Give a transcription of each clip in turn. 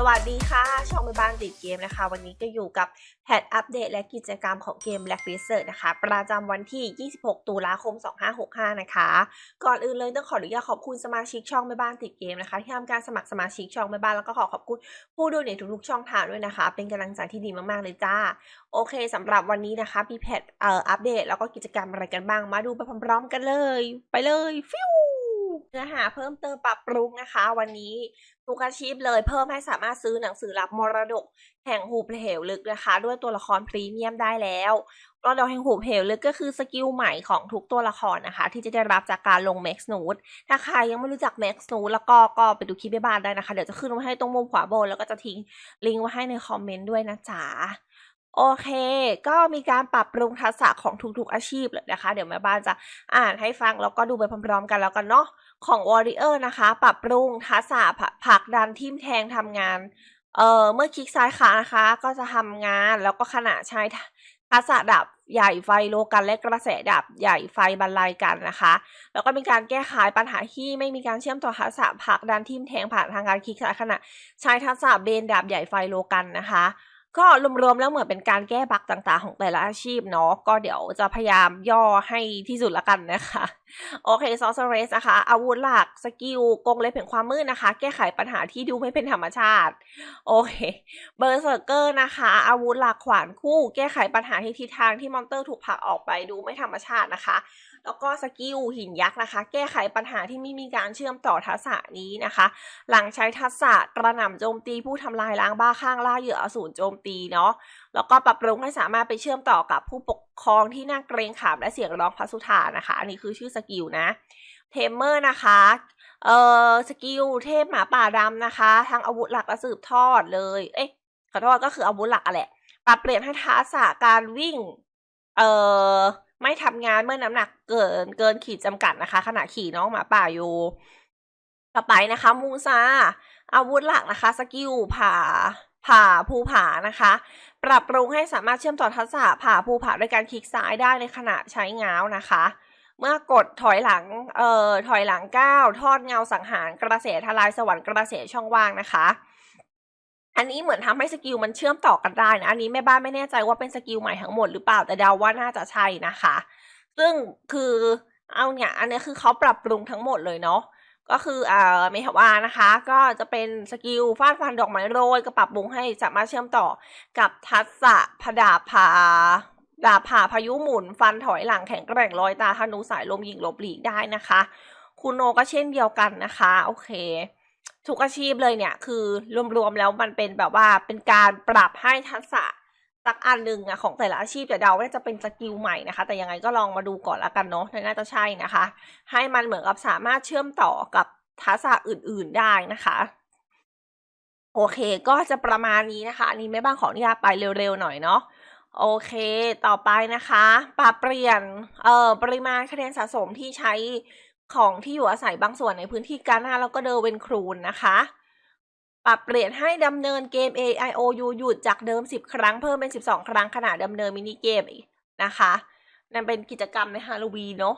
สวัสดีค่ะ ช่องแม่บ้านติดเกมนะคะ วันนี้ก็อยู่กับแพทอัปเดตและกิจกรรมของเกม Black r e s e r นะคะ ประจำวันที่ 26 ตุลาคม 2565 นะคะ ก่อนอื่นเลยต้องขออนุญาตขอบคุณสมาชิกช่องแม่บ้านติดเกมนะคะที่ทำการสมัครสมาชิกช่องแม่บ้านแล้วก็ขอขอบคุณผู้ดูในทุกๆช่องทางด้วยนะคะ เป็นกำลังใจที่ดีมากๆเลยจ้า โอเคสำหรับวันนี้นะคะมีแพทเอ่ออัปเดตแล้วก็กิจกรรมอะไรกันบ้างมาดูไปพร้อมๆกันเลย ไปเลยฟิว นื้อหาเพิ่มเติมปรับปรุงนะคะ วันนี้ทุกอาชีพเลยเพิ่มให้สามารถซื้อหนังสือรับมรดกแห่งหูเหวลึกนะคะ ด้วยตัวละครพรีเมียมได้แล้วมรดกแห่งหูเหวลึกก็คือสกิลใหม่ของทุกตัวละครนะคะ ที่จะได้รับจากการลง Max n o t ถ้าใครยังไม่รู้จัก Max n o t แล้วก็ก็ไปดูคลิปไปบ้านได้นะคะ เดี๋ยวจะขึ้นไว้ให้ตรงมุมขวาบนแล้วก็จะทิ้งลิงก์ไว้ให้ในคอมเมนต์ด้วยนะจ๊ะ โอเค ก็มีการปรับปรุงทักษะของทุกๆอาชีพเลยนะคะ เดี๋ยวแม่บ้านจะอ่านให้ฟังแล้วก็ดูไปพร้อมๆกันแล้วกันเนาะของ Warrior นะคะ ปรับปรุงทักษะผักดันทิมแทงทำงานเอ่อเมื่อคลิกซ้ายขานะคะ ก็จะทำงานแล้วก็ขณะใช้ทักษะดาบใหญ่ไฟโลกันและกระแสดาบใหญ่ไฟบรรลัยกันนะคะ แล้วก็มีการแก้ไขปัญหาที่ไม่มีการเชื่อมต่อทักษะผักดันทิมแทงผ่านทางการคลิกซ้ายขณะใช้ทักษะเบนดาบใหญ่ไฟโลกันนะคะ ก็รวมๆแล้วเหมือนเป็นการแก้บักต่างๆ ของแต่ละอาชีพเนาะก็เดี๋ยวจะพยายามย่อให้ที่สุดละกันนะคะ โอเคซอสเรสนะคะ อาวุธหลักสกิลกงเล็บแห่งความมืดนะคะ แก้ไขปัญหาที่ดูไม่เป็นธรรมชาติ โอเคเบอร์เซอร์เกอร์นะคะ อาวุธหลักขวานคู่ แก้ไขปัญหาที่ทิศทางที่มอนเตอร์ถูกผลักออกไปดูไม่ธรรมชาตินะคะ แล้วก็สกิลหินยักษ์นะคะ แก้ไขปัญหาที่ไม่มีการเชื่อมต่อทักษะนี้นะคะ หลังใช้ทักษะกระหน่ำโจมตีผู้ทำลายล้างบ้าข้างล่าเหยื่ออสูรโจมตีเนาะแล้วก็ปรับปรุงให้สามารถไปเชื่อมต่อกับผู้ปกครองที่น่าเกรงขามและเสียงร้องพระสุธานะคะ อันนี้คือชื่อสกิลนะเทมเมอร์นะคะเอ่อสกิลเทพหมาป่าดำนะคะ ทั้งอาวุธหลักและสืบทอดเลย เอ๊ะขอโทษก็คืออาวุธหลักอะแหละปรับเปลี่ยนให้ทักษะการวิ่ง เอ่อ ไม่ทำงานเมื่อน้ำหนักเกินเกินขีดจำกัดนะคะ ขณะขี่น้องหมาป่าอยู่ต่อไปนะคะมูซาอาวุธหลักนะคะ สกิลผ่าผ่าภูผานะคะ ปรับปรุงให้สามารถเชื่อมต่อทักษะผ่าภูผาด้วยการคลิกซ้ายได้ในขณะใช้ง้าวนะคะ เมื่อกดถอยหลังเอ่อถอยหลังก้าวทอดเงาสังหารกระแสทลายสวรรค์กระแสช่องว่างนะคะ อันนี้เหมือนทำให้สกิลมันเชื่อมต่อกันได้นะ อันนี้แม่บ้านไม่แน่ใจว่าเป็นสกิลใหม่ทั้งหมดหรือเปล่า แต่เดาว่าน่าจะใช่นะคะ ซึ่งคือเอาเนี่ย อันนี้คือเขาปรับปรุงทั้งหมดเลยเนาะ ก็คืออ่าเมฮาวานะคะ ก็จะเป็นสกิลฟาดฟันดอกไม้โรยก็ปรับปรุงให้สามารถเชื่อมต่อกับทักษะผดาบผ่าดาผ่าพายุหมุน ฟันถอยหลังแข็งแกร่งลอยตาธนูสายลมยิงหลบหลีกได้นะคะ คุณโนก็เช่นเดียวกันนะคะ โอเค ทุกอาชีพเลยเนี่ย คือรวมๆแล้วมันเป็นแบบว่าเป็นการปรับให้ทักษะสักอันหนึ่งอะของแต่ละอาชีพแต่เดาว่าจะเป็นสกิลใหม่นะคะ แต่ยังไงก็ลองมาดูก่อนละกันเนาะน่าจะใช่นะคะ ให้มันเหมือนกับสามารถเชื่อมต่อกับทักษะอื่นๆได้นะคะโอเค ก็จะประมาณนี้นะคะ อันนี้แม่บ้านขออนุญาตไปเร็วๆหน่อยเนาะ โอเค ต่อไปนะคะ ปรับเปลี่ยน เอ่อ ปริมาณคะแนนสะสมที่ใช้ ของที่อยู่อาศัยบางส่วนในพื้นที่กาหน้าแล้วก็เดอเวนครูนนะคะ ปรับเปลี่ยนให้ดำเนินเกม A I O U หยุดจากเดิม 10 ครั้งเพิ่มเป็น 12 ครั้งขณะดำเนินมินิเกมอีกนะคะ นั่นเป็นกิจกรรมในฮาโลวีนเนาะ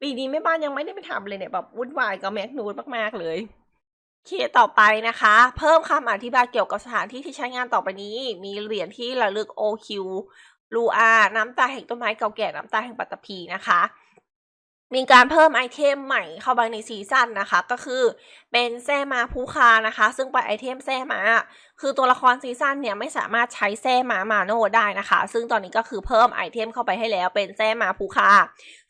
ปีนี้แม่บ้านยังไม่ได้ไปทำเลยเนี่ยแบบวุ่นวายกับแมกนูดมาก ๆ เลยเคต่อไปนะคะ เพิ่มคำอธิบายเกี่ยวกับสถานที่ที่ใช้งานต่อไปนี้ มีเหรียญที่ระลึก OQ ลูอา น้ำตาแห่งต้นไม้เก่าแก่น้ำตาแห่งปัตตภีนะคะ มีการเพิ่มไอเทมใหม่เข้าไปในซีซั่นนะคะ ก็คือเป็นแซ่มาภูคานะคะ ซึ่งเป็นไอเทมแซ่มาคือตัวละครซีซั่นเนี่ยไม่สามารถใช้แซ่มามาโนได้นะคะ ซึ่งตอนนี้ก็คือเพิ่มไอเทมเข้าไปให้แล้วเป็นแซ่มาภูคา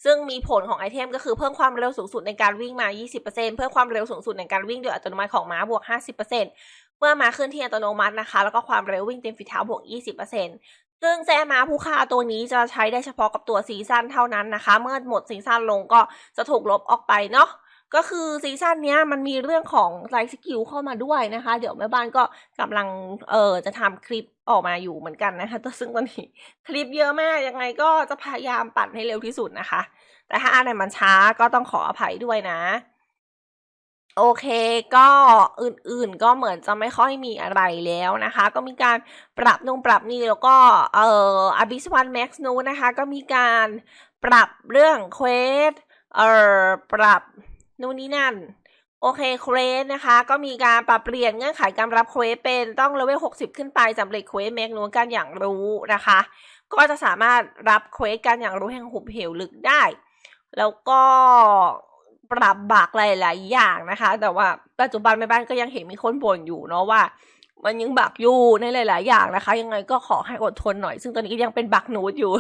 ซึ่งมีผลของไอเทมก็คือเพิ่มความเร็วสูงสุดในการวิ่งมา 20%เพิ่มความเร็วสูงสุดในการวิ่งโดยอัตโนมัติของม้าบวก 50%เมื่อมาขึ้นที่อัตโนมัตินะคะ แล้วก็ความเร็ววิ่งเต็มฝีเท้าบวก 20% ซึ่งแซม้าผู้ฆ่าตัวนี้จะใช้ได้เฉพาะกับตัวซีซั่นเท่านั้นนะคะ เมื่อหมดซีซั่นลงก็จะถูกลบออกไปเนาะก็คือซีซั่นนี้มันมีเรื่องของไลฟ์สกิลเข้ามาด้วยนะคะ เดี๋ยวแม่บ้านก็กำลังเออจะทำคลิปออกมาอยู่เหมือนกันนะคะแต่ซึ่งตอนนี้คลิปเยอะมากยังไงก็จะพยายามปั่นให้เร็วที่สุดนะคะ แต่ถ้าอันไหนมันช้าก็ต้องขออภัยด้วยนะ โอเคก็อื่นๆก็เหมือนจะไม่ค่อยมีอะไรแล้วนะคะ ก็มีการปรับนงปรับนี่แล้วก็เอ่อ Abyss One Max นูนะคะ ก็มีการปรับเรื่องเควสเอ่อปรับนู่นนี่นั่น โอเคเควสนะคะ ก็มีการปรับเปลี่ยนเงื่อนไขการรับเควสเป็นต้องเลเวล60 ขึ้นไปสำเร็จเควสแม็กนูกันอย่างรู้นะคะ ก็จะสามารถรับเควสกันอย่างรู้แห่งหุบเหวลึกได้แล้วก็ ปรับบักหลายๆอย่างนะคะ แต่ว่าปัจจุบันแม่บ้านก็ยังเห็นมีคนบ่นอยู่เนาะว่า มันยังบักอยู่ในหลาย ๆ อย่างนะคะ ยังไงก็ขอให้อดทนหน่อย ซึ่งตอนนี้ก็ยังเป็นบักนูดอยู่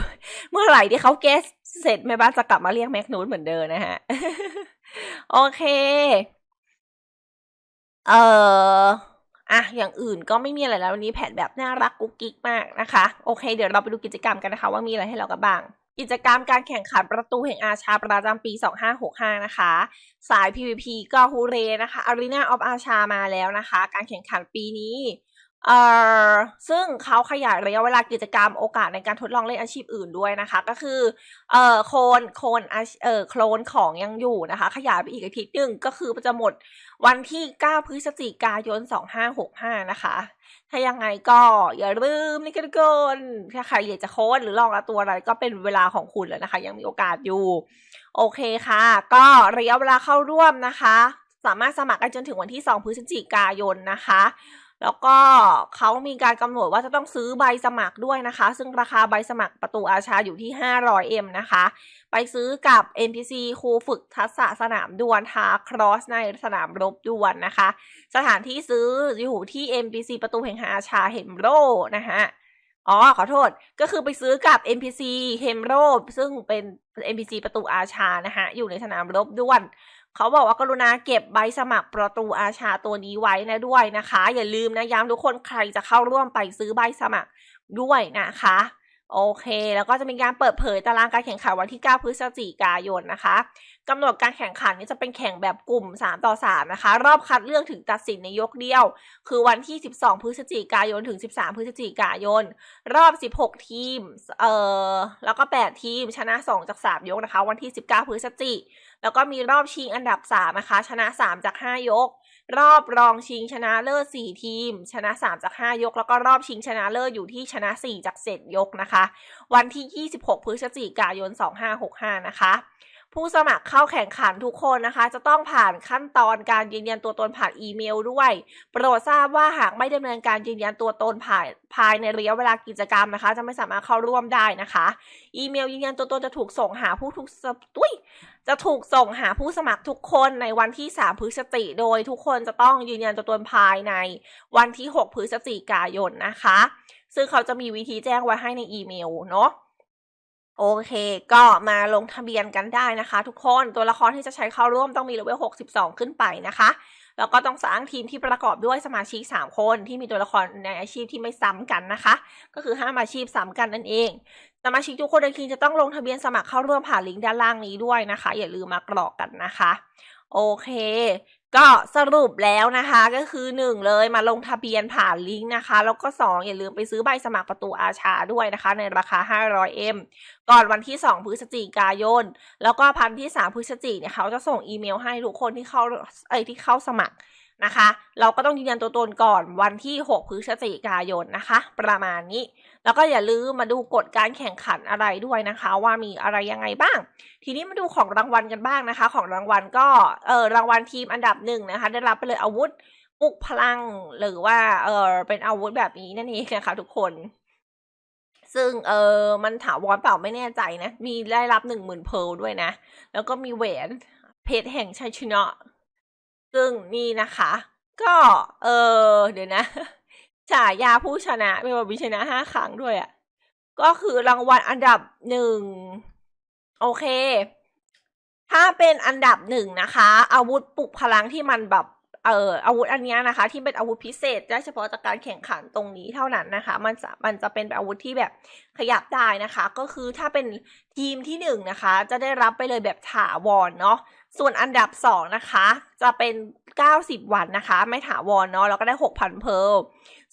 เมื่อไหร่ที่เขาแก้เสร็จแม่บ้านจะกลับมาเรียกแม็กนูดเหมือนเดิมนะฮะโอเค เอ่ออะอย่างอื่นก็ไม่มีอะไรแล้ววันนี้แผนแบบน่ารักกุ๊กกิ๊กมากนะคะ โอเค เดี๋ยวเราไปดูกิจกรรมกันนะคะ ว่ามีอะไรให้เรากันบ้าง กิจกรรมการแข่งขันประตูแห่งอาชาประจำปี 2565 นะคะ สาย PVP ก็ฮูเรนะคะ Arena of อาชามาแล้วนะคะ การแข่งขันปีนี้ เอ่อซึ่งเขาขยายระยะเวลากิจกรรมโอกาสในการทดลองเล่นอาชีพอื่นด้วยนะคะ ก็คือเอ่อโคลนโคลนเอ่อโคลนของยังอยู่นะคะ ขยายไปอีกอาทิตย์หนึ่งก็คือจะหมดวันที่ 9 พฤศจิกายน 2565 นะคะ ถ้ายังไงก็อย่าลืมนี่กันทุกคนถ้าใครอยากจะโค้ดหรือลองตัวอะไรก็เป็นเวลาของคุณแล้วนะคะ ยังมีโอกาสอยู่ โอเคค่ะ ก็ระยะเวลาเข้าร่วมนะคะ สามารถสมัครกันจนถึงวันที่ 2 พฤศจิกายนนะคะ แล้วก็เขามีการกำหนดว่าจะต้องซื้อใบสมัครด้วยนะคะ ซึ่งราคาใบสมัครประตูอาชาอยู่ที่ 500M นะคะ ไปซื้อกับ NPC ครูฝึกทักษะสนามดวลทาครอสในสนามรบดวลนะคะ สถานที่ซื้ออยู่ที่ NPC ประตูแห่งอาชาเฮมโรนะคะอ๋อ ขอโทษ ก็คือไปซื้อกับ NPC เฮมโรซึ่งเป็น NPC ประตูอาชานะคะอยู่ในสนามรบด้วน เขาบอกว่ากรุณาเก็บใบสมัครประตูอาชาตัวนี้ไว้นะด้วยนะคะ อย่าลืมนะย้ำทุกคนใครจะเข้าร่วมไปซื้อใบสมัครด้วยนะคะโอเค แล้วก็จะมีการเปิดเผยตารางการแข่งขันวันที่ 9 พฤศจิกายนนะคะกำหนดการแข่งขันนี้จะเป็นแข่งแบบกลุ่ม 3 ต่อ 3 นะคะ รอบคัดเลือกถึงตัดสินในยกเดียว คือวันที่ 12 พฤศจิกายนถึง 13 พฤศจิกายน รอบ 16 ทีม เอ่อ แล้วก็ 8 ทีม ชนะ 2 จาก 3 ยกนะคะ วันที่ 19 พฤศจิกายน แล้วก็มีรอบชิงอันดับ 3 นะคะ ชนะ 3 จาก 5 ยก รอบรองชิงชนะเลิศ4ทีม ชนะ 3 จาก 5 ยก แล้วก็รอบชิงชนะเลิศอยู่ที่ชนะ 4 จาก 7 ยกนะคะ วันที่ 26 พฤศจิกายน 2565 นะคะผู้สมัครเข้าแข่งขันทุกคนนะคะ จะต้องผ่านขั้นตอนการยืนยันตัวตนผ่านอีเมลด้วย โปรดทราบว่าหากไม่ดำเนินการยืนยันตัวตนผ่านภายในระยะเวลากิจกรรมนะคะ จะไม่สามารถเข้าร่วมได้นะคะ อีเมลยืนยันตัวตนจะถูกส่งหาผู้ทุกสตุ้ย จะถูกส่งหาผู้สมัครทุกคนในวันที่ 3 พฤศจิกโดยทุกคนจะต้องยืนยันตัวตนภายในวันที่ 6 พฤศจิกายนนะคะ ซึ่งเขาจะมีวิธีแจ้งไว้ให้ในอีเมลเนาะโอเค ก็มาลงทะเบียนกันได้นะคะ ทุกคนตัวละครที่จะใช้เข้าร่วมต้องมีเลเวล 62 ขึ้นไปนะคะ แล้วก็ต้องสร้างทีมที่ประกอบด้วยสมาชิก 3 คนที่มีตัวละครในอาชีพที่ไม่ซ้ำกันนะคะ ก็คือห้ามอาชีพซ้ำกันนั่นเอง สมาชิกทุกคนในทีมจะต้องลงทะเบียนสมัครเข้าร่วมผ่านลิงก์ด้านล่างนี้ด้วยนะคะ อย่าลืมมากรอกกันนะคะ โอเค ก็สรุปแล้วนะคะก็คือ 1 เลยมาลงทะเบียนผ่านลิงก์นะคะ แล้วก็ 2 อย่าลืมไปซื้อใบสมัครประตูอาชาด้วยนะคะ ในราคา 500M ก่อนวันที่ 2 พฤศจิกายน แล้วก็พันที่ 3 พฤศจิกเนี่ยเขาจะส่งอีเมลให้ทุกคนที่เข้าเอ้ยที่เข้าสมัคร นะคะ เราก็ต้องยืนยันตัวตนก่อนวันที่ 6 พฤศจิกายนนะคะ ประมาณนี้ แล้วก็อย่าลืมมาดูกฎการแข่งขันอะไรด้วยนะคะ ว่ามีอะไรยังไงบ้าง ทีนี้มาดูของรางวัลกันบ้างนะคะ ของรางวัลก็เออรางวัลทีมอันดับหนึ่งนะคะ ได้รับไปเลยอาวุธปลุกพลังหรือว่าเออเป็นอาวุธแบบนี้นั่นเองนะคะทุกคน ซึ่งเออมันถาวรเปล่าไม่แน่ใจนะ มีได้รับหนึ่งหมื่นเพลด้วยนะ แล้วก็มีแหวนเพชรแห่งชัยชนะ ซึ่งนี่นะคะ ก็เออเดี๋ยวนะฉายาผู้ชนะเป็นวันวิชนะห้าครั้งด้วยอะ่ะ ก็คือรางวัลอันดับหนึ่งโอเค ถ้าเป็นอันดับหนึ่งนะคะ อาวุธปลุกพลังที่มันแบบเอ่ออาวุธอันนี้นะคะ ที่เป็นอาวุธพิเศษได้เฉพาะจากการแข่งขันตรงนี้เท่านั้นนะคะ มันจะมันจะเป็นอาวุธที่แบบขยับได้นะคะ ก็คือถ้าเป็นทีมที่หนึ่งนะคะ จะได้รับไปเลยแบบถาวรเนาะ ส่วนอันดับสองนะคะ จะเป็น 90 วันนะคะ ไม่ถาวรเนาะแล้วก็ได้ 6,000 เพล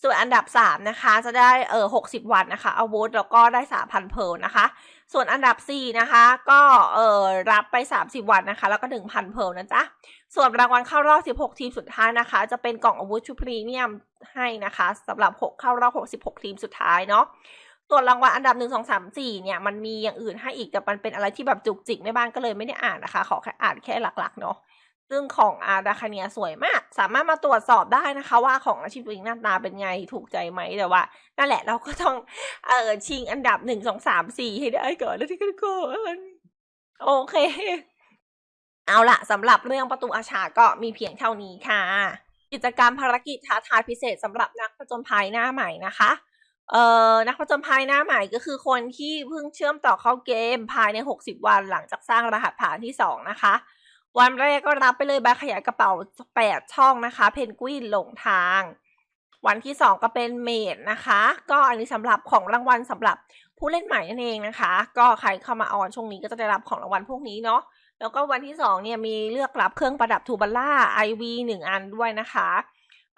ส่วนอันดับ 3 นะคะ จะได้เออ60 วันนะคะอาวุธแล้วก็ได้ 3,000 เพลนะคะ ส่วนอันดับ 4 นะคะ ก็เออรับไป 30 วันนะคะ แล้วก็ 1,000 เพลนะจ๊ะ ส่วนรางวัลเข้ารอบ 16 ทีมสุดท้ายนะคะ จะเป็นกล่องอาวุธชุดพรีเมียมให้นะคะสำหรับ 6 เข้ารอบ 66 ทีมสุดท้ายเนาะ ส่วนรางวัลอันดับ1 2 3 4เนี่ยมันมีอย่างอื่นให้อีกแต่มันเป็นอะไรที่แบบจุกจิกแม่บ้านก็เลยไม่ได้อ่านนะคะ ขอแค่อ่านแค่หลักๆเนาะซึ่งของอาดาคาเนียสวยมาก สามารถมาตรวจสอบได้นะคะ ว่าของอาชีพตัวเองหน้าตาเป็นไงถูกใจไหมแต่ว่า นั่นแหละเราก็ต้องเออชิงอันดับหนึ่งสองสามสี่ให้ได้ก่อนแล้วที่กันก่อนโอเค เอาละสำหรับเรื่องประตูอาชาก็มีเพียงเท่านี้ค่ะ กิจกรรมภารกิจท้าทายพิเศษสำหรับนักผจญภัยหน้าใหม่นะคะ เอ่อนักผจญภัยหน้าใหม่ก็คือคนที่เพิ่งเชื่อมต่อเข้าเกมภายใน 60 วันหลังจากสร้างรหัสผ่านที่ 2 นะคะ วันแรกก็รับไปเลยใบขยายกระเป๋า 8 ช่องนะคะ เพนกวินหลงทาง วันที่ 2 ก็เป็นเมดนะคะ ก็อันนี้สำหรับของรางวัลสำหรับผู้เล่นใหม่นั่นเองนะคะ ก็ใครเข้ามาออนช่วงนี้ก็จะได้รับของรางวัลพวกนี้เนาะแล้วก็วันที่สองเนี่ยมีเลือกรับเครื่องประดับทูบัลล่าไอวีหนึ่งอันด้วยนะคะ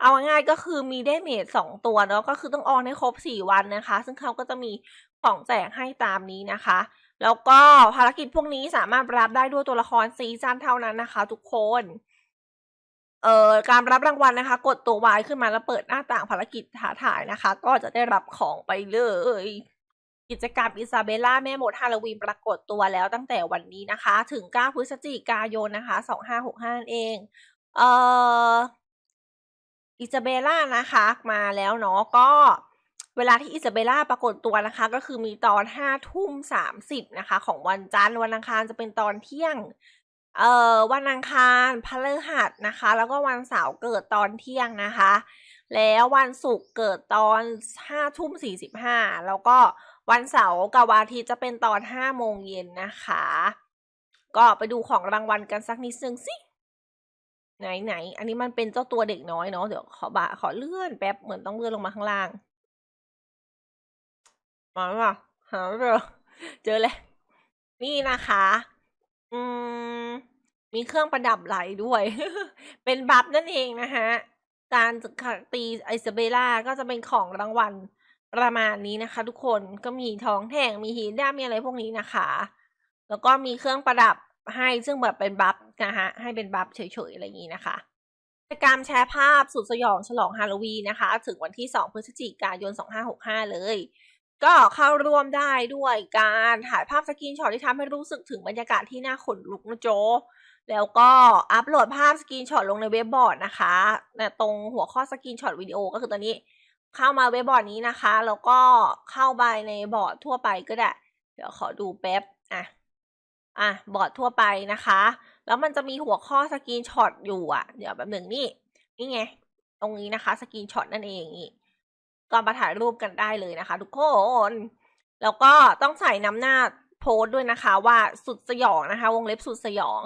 เอาง่ายๆก็คือมีได้เมดสองตัวเนาะก็คือต้องออนให้ครบสี่วันนะคะ ซึ่งเขาก็จะมีของแจกให้ตามนี้นะคะ แล้วก็ภารกิจพวกนี้สามารถรับได้ด้วยตัวละครซีซั่นเท่านั้นนะคะ ทุกคนเอ่อการรับรางวัลนะคะ กดตัววายขึ้นมาแล้วเปิดหน้าต่างภารกิจท้าทายนะคะ ก็จะได้รับของไปเลยกิจกรรมอิซาเบล่าแม่หมดฮาโลวีนปรากฏตัวแล้วตั้งแต่วันนี้นะคะ ถึง 9 พฤศจิกายนนะคะ 2565นั่นเอง เอ่อ อิซาเบล่านะคะมาแล้วเนาะก็เวลาที่อิซาเบล่าปรากฏตัวนะคะ ก็คือมีตอนห้าทุ่มสามสิบนะคะ ของวันจันทร์วันอังคารจะเป็นตอนเที่ยงเอ่อวันอังคารพฤหัสนะคะ แล้วก็วันเสาร์เกิดตอนเที่ยงนะคะ แล้ววันศุกร์เกิดตอนห้าทุ่มสี่สิบห้าแล้วก็วันเสาร์กับวันอาทิตย์จะเป็นตอนห้าโมงเย็นนะคะ ก็ไปดูของรางวัลกันสักนิดนึงสิ ไหนไหน อันนี้มันเป็นเจ้าตัวเด็กน้อยเนาะ เดี๋ยวขอบะขอเลื่อนแป๊บ เหมือนต้องเลื่อนลงมาข้างล่าง มาป่ะหาไม่เจอเจอเลย นี่นะคะ อืม มีเครื่องประดับไหลด้วย เป็นบัฟนั่นเองนะคะ การตีไอซาเบล่าก็จะเป็นของรางวัลประมาณนี้นะคะ ทุกคน ก็มีท้องแท่ง มีหินด้ามีอะไรพวกนี้นะคะ แล้วก็มีเครื่องประดับ ให้ซึ่งแบบเป็นบัฟนะฮะให้เป็นบัฟเฉยๆอะไรอย่างนี้นะคะกิจกรรมแชร์ภาพสุดสยองฉลองฮาโลวีนนะคะ ถึงวันที่ 2 พฤศจิกายน 2565 เลย ก็เข้าร่วมได้ด้วยการถ่ายภาพสกรีนช็อตที่ทำให้รู้สึกถึงบรรยากาศที่น่าขนลุกนะโจ แล้วก็อัปโหลดภาพสกรีนช็อตลงในเว็บบอร์ดนะคะนะตรงหัวข้อสกรีนช็อตวิดีโอก็คือตอนนี้เข้ามาเว็บบอร์ดนี้นะคะ แล้วก็เข้าไปในบอร์ดทั่วไปก็ได้ เดี๋ยวขอดูแป๊บอะ อะบอร์ดทั่วไปนะคะ แล้วมันจะมีหัวข้อสกรีนช็อตอยู่อะ เดี๋ยวแบบหนึ่งนี่นี่ไง ตรงนี้นะคะสกรีนช็อตนั่นเองนี่ก็มาถ่ายรูปกันได้เลยนะคะ ทุกคน แล้วก็ต้องใส่น้ำหน้าโพสต์ด้วยนะคะ ว่าสุดสยองนะคะ วงเล็บสุดสยอง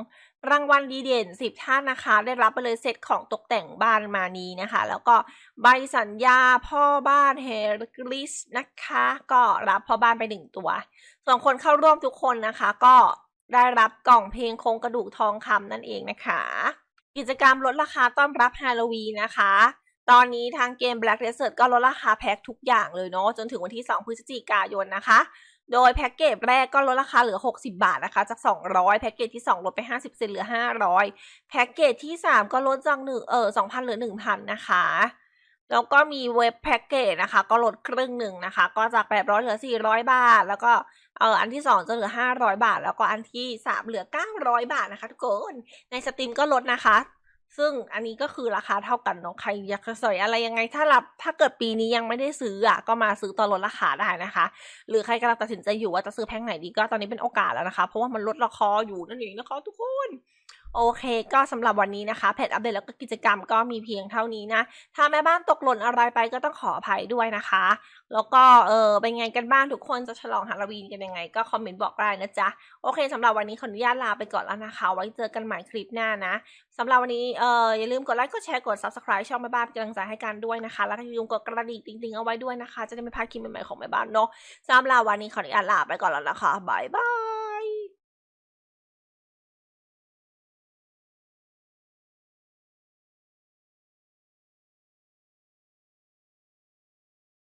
รางวัลดีเด่นสิบท่านนะคะ ได้รับไปเลยเซตของตกแต่งบ้านมานี้นะคะ แล้วก็ใบสัญญาพ่อบ้านเฮร์กลิสนะคะ ก็รับพ่อบ้านไปหนึ่งตัว ส่วนคนเข้าร่วมทุกคนนะคะ ก็ ได้รับกล่องเพลงโครงกระดูกทองคำนั่นเองนะคะ กิจกรรมลดราคาต้อนรับฮาโลวีนนะคะ ตอนนี้ทางเกม Black Desert ก็ลดราคาแพ็คทุกอย่างเลยเนาะจนถึงวันที่ 2 พฤศจิกายนนะคะ โดยแพ็กเกจแรกก็ลดราคาเหลือ 60 บาทนะคะ จาก 200 แพ็กเกจที่ 2 ลดไป 50 เซนเหลือ 500 แพ็กเกจที่ 3 ก็ลดจากหนึ่งเออ2,000 เหลือ 1,000 นะคะแล้วก็มีเว็บแพ็กเกจนะคะ ก็ลดครึ่งหนึ่งนะคะ ก็จาก 800 เหลือ 400 บาท แล้วก็ เอออันที่2จะเหลือ 500 บาท แล้วก็อันที่ 3 เหลือ 900 บาทนะคะทุกคนในสตรีมก็ลดนะคะ ซึ่งอันนี้ก็คือราคาเท่ากันเนาะใครอยากจะสอยอะไรยังไงถ้ารับถ้าเกิดปีนี้ยังไม่ได้ซื้ออะก็มาซื้อตอนลดราคาได้นะคะ หรือใครกำลังตัดสินใจอยู่ว่าจะซื้อแพ็คไหนดีก็ตอนนี้เป็นโอกาสแล้วนะคะ เพราะว่ามันลดราคาอยู่นั่นเองนะคะทุกคน โอเค ก็สำหรับวันนี้นะคะเพจอัปเดตแล้วก็กิจกรรมก็มีเพียงเท่านี้นะ ถ้าแม่บ้านตกหล่นอะไรไปก็ต้องขออภัยด้วยนะคะ แล้วก็เออเป็นไงกันบ้างทุกคนจะฉลองฮาโลวีนกันยังไง ก็คอมเมนต์บอกได้นะจ๊ะ โอเคสำหรับวันนี้ขออนุญาตลาไปก่อนแล้วนะคะ ไว้เจอกันใหม่คลิปหน้านะสำหรับวันนี้เอออย่าลืมกดไลค์กดแชร์กด subscribe ช่องแม่บ้านเป็นกำลังใจให้กันด้วยนะคะ แล้วก็อย่าลืมกดกระดิ่งติ๊งๆเอาไว้ด้วยนะคะ จะได้ไม่พลาดคลิปใหม่ๆของแม่บ้านเนาะสำหรับวันนี้ขออนุญาตลาไปก่อนแล้วนะคะบายบาย